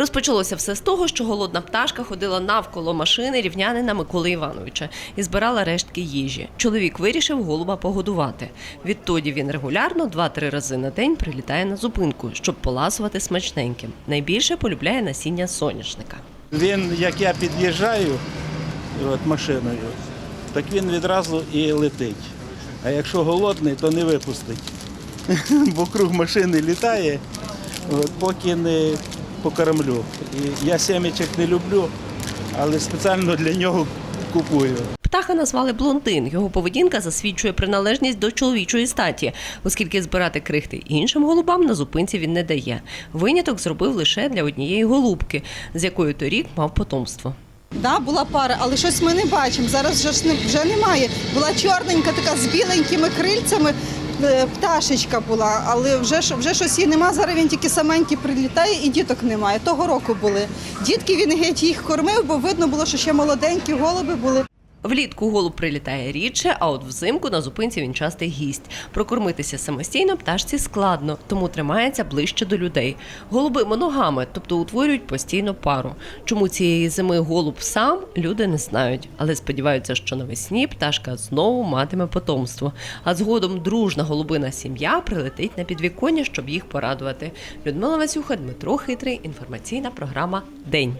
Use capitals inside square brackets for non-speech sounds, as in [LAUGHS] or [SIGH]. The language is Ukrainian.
Розпочалося все з того, що голодна пташка ходила навколо машини рівнянина Миколи Івановича і збирала рештки їжі. Чоловік вирішив голуба погодувати. Відтоді він регулярно два-три рази на день прилітає на зупинку, щоб поласувати смачненьким. Найбільше полюбляє насіння соняшника. Він, як я під'їжджаю от машиною, так він відразу і летить. А якщо голодний, то не випустить. [LAUGHS] Бо круг машини літає, от, поки не покормлю. І я сімечок не люблю, але спеціально для нього купую. Птаха назвали блондин. Його поведінка засвідчує приналежність до чоловічої статі, оскільки збирати крихти іншим голубам на зупинці він не дає. Виняток зробив лише для однієї голубки, з якою торік мав потомство. Да, була пара, але щось ми не бачимо. Зараз вже, ж не, вже немає. Була чорненька, така з біленькими крильцями. Е, Пташечка була, але вже, вже щось її нема. Зараз він тільки саменький прилітає і діток немає. Того року були. Дітки він геть їх кормив, бо видно було, що ще молоденькі голуби були. Влітку голуб прилітає рідше, а от взимку на зупинці він частий гість. Прокормитися самостійно пташці складно, тому тримається ближче до людей. Голуби моногами, тобто утворюють постійно пару. Чому цієї зими голуб сам люди не знають, але сподіваються, що навесні пташка знову матиме потомство. А згодом дружна голубина сім'я прилетить на підвіконня, щоб їх порадувати. Людмила Васюха, Дмитро Хитрий. Інформаційна програма День.